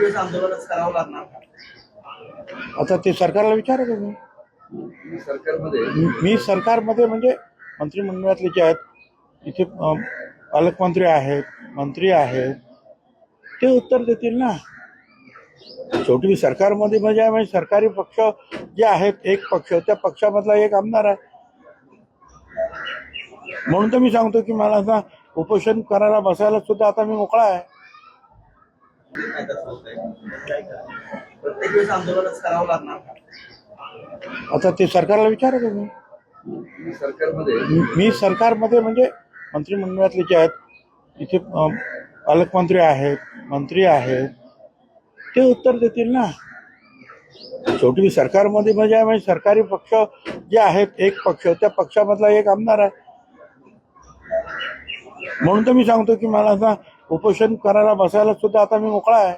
दिवस आंदोलनच करावं लागणार? आता ते सरकारला विचारा तुम्ही सरकारमध्ये मी सरकारमध्ये म्हणजे मंत्रिमंडळातले जे आहेत इथे पालकमंत्री आहेत मंत्री आहेत ते उत्तर देतील ना शेवटी मी सरकारमध्ये म्हणजे आहे म्हणजे सरकारी पक्ष जे आहेत एक पक्ष त्या पक्षामधला एक आमदार आहे म्हणून तर मी सांगतो की मला आता उपोषण करायला बसायला सुद्धा आता मी मोकळा आहे? प्रत्येक वेळेस आंदोलनच करावं लागणार आता ते सरकारला विचारा तुम्ही. सरकारमध्ये मी सरकारमध्ये म्हणजे मंत्रिमंडळातले जे आहेत इथे पालकमंत्री आहेत मंत्री आहेत ते उत्तर देतील ना. शेवटी सरकारमध्ये म्हणजे म्हणजे सरकारी पक्ष जे आहेत एक पक्ष त्या पक्षामधला एक आमदार आहे. म्हणून तर मी सांगतो की मला आता उपोषण करायला बसायला सुद्धा आता मी मोकळा आहे.